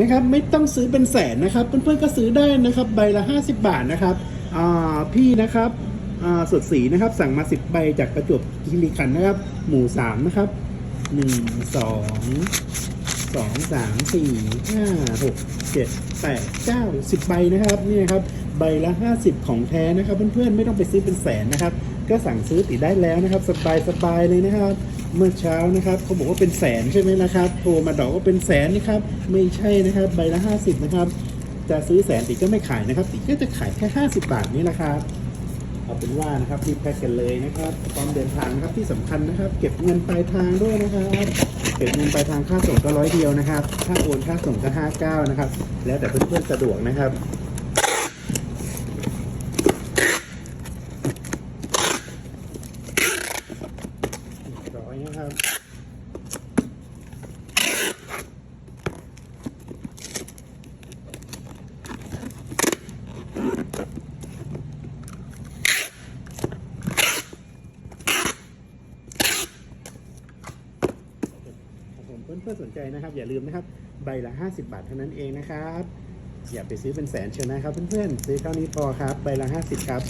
นะครับไม่ต้องซื้อเป็นแสนนะครับ เพื่อนๆก็ซื้อได้นะครับใบละ 50 บาทนะครับพี่นะครับอ่าสดสีนะครับสั่งมา 10 ใบจากประจวบคีรีขันธ์นะครับ หมู่ 3 นะครับ 1 2 2 3 4 5 6 7 8 9 10 ใบนะครับนี่นะครับใบละ 50 ของแท้นะครับ เพื่อนๆไม่ต้องไปซื้อเป็นแสนนะครับ ก็สั่งซื้อติดได้แล้วนะครับ สบายๆเลยนะครับ เมื่อเช้านะครับเขาบอกว่าเป็นแสนใช่ไหมนะครับโทรมาดอกว่าเป็นแสนนะครับ ไม่ใช่นะครับ ใบละ 50 นะครับ จะซื้อแสนติก็ไม่ขายนะครับ ติก็จะขายแค่ 50 บาทนี่แหละครับเอาเป็นว่านะครับรีบแพ็กกันเลยนะครับตอนเดินทางนะครับที่สำคัญนะครับ เก็บเงินปลายทางด้วยนะครับเก็บเงินปลายทางค่าส่งก็ร้อยเดียวนะครับค่าโอนค่าส่งก็ห้าเก้านะครับ แล้วแต่เพื่อนๆสะดวกนะครับร้อย นะครับผมเพื่อนๆสนใจนะครับ อย่าลืมนะครับ ใบละ 50 บาทเท่านั้นเองนะครับ อย่าไปซื้อเป็นแสนเชียวนะครับ เพื่อนๆซื้อเท่านี้พอครับ ใบละ 50 ครับ